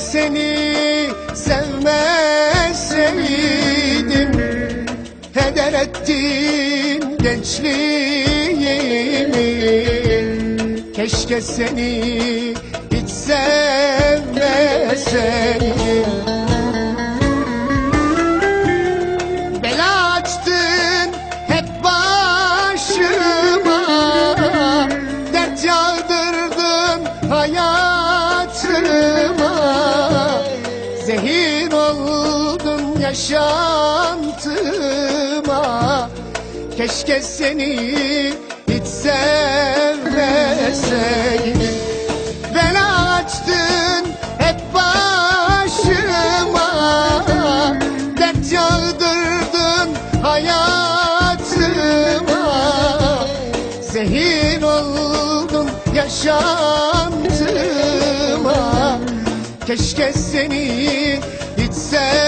seni sevmeseydim Heder ettin gençliğimi. Keşke seni hiç sevmeseydim oldun yaşantıma. Keşke seni hiç sevmeseydim. Bela açtın hep başıma. Dert yağdırdın hayatıma. Zehir oldun yaşantıma. Keşke seni hiç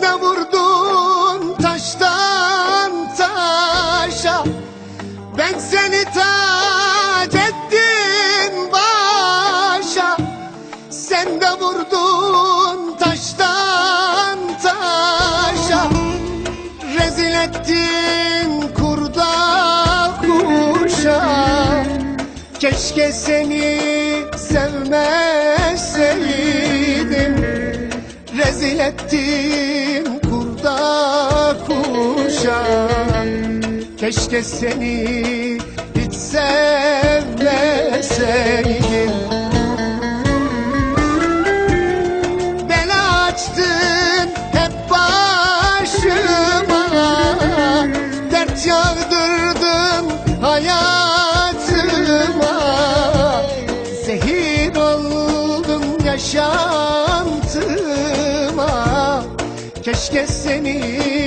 Sen de vurdun taştan taşa. Ben seni tac ettim başa. Sen de vurdun taştan taşa. Rezil ettin kurda kuşa. Keşke seni sevmeseydim. Rezil ettin kuşa Keşke seni hiç sevmeseydim. Bela açtın hep başıma. Dert yağdırdın hayatıma. Zehir oldun yaşantıma. Keşke seni